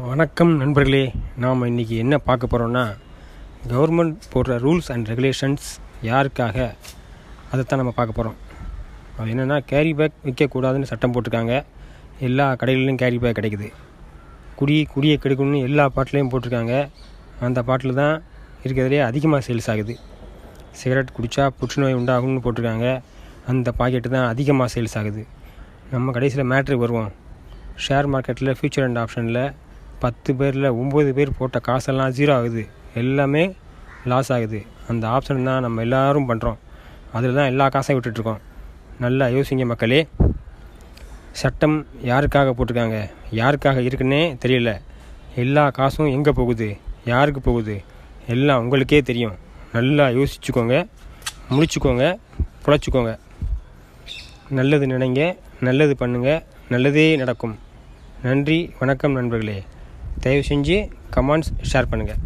வணக்கம் நண்பர்களே நாம் இன்றைக்கி என்ன பார்க்க போகிறோன்னா கவர்மெண்ட் போடுற ரூல்ஸ் அண்ட் ரெகுலேஷன்ஸ் யாருக்காக அதைத்தான் நம்ம பார்க்க போகிறோம் அது என்னென்னா கேரி பேக் விற்கக்கூடாதுன்னு சட்டம் போட்டிருக்காங்க. எல்லா கடைகளிலும் கேரி பேக் கிடைக்குது. குடி குடியை கெடுக்கணும்னு எல்லா பாட்டிலையும் போட்டிருக்காங்க. அந்த பாட்டில் தான் இருக்கிறதுலே அதிகமாக சேல்ஸ் ஆகுது. சிகரெட் குடித்தா புற்றுநோய் உண்டாகும்னு போட்டிருக்காங்க. அந்த பாக்கெட்டு தான் அதிகமாக சேல்ஸ் ஆகுது. நம்ம கடைசியில் மேட்ருக்கு வருவோம். ஷேர் மார்க்கெட்டில் ஃபியூச்சர் அண்ட் ஆப்ஷனில் பத்து பேரில் ஒம்பது பேர் போட்ட காசெல்லாம் ஜீரோ ஆகுது. எல்லாமே லாஸ் ஆகுது. அந்த ஆப்ஷன் தான் நம்ம எல்லாரும் பண்ணுறோம் அதில் தான் எல்லா காசையும் விட்டுட்ருக்கோம் நல்லா யோசிங்க மக்களே. சட்டம் யாருக்காக போட்டிருக்காங்க? யாருக்காக இருக்குன்னே தெரியல. எல்லா காசும் எங்கே போகுது? யாருக்கு போகுது? எல்லாம் உங்களுக்கே தெரியும். நல்லா யோசிச்சுக்கோங்க. முடிச்சுக்கோங்க. புழைச்சிக்கோங்க நல்லது நினைங்க. நல்லது பண்ணுங்கள் நல்லதே நடக்கும். நன்றி. வணக்கம் நண்பர்களே. தயவு செஞ்சு கமெண்ட்ஸ் ஷேர் பண்ணுங்கள்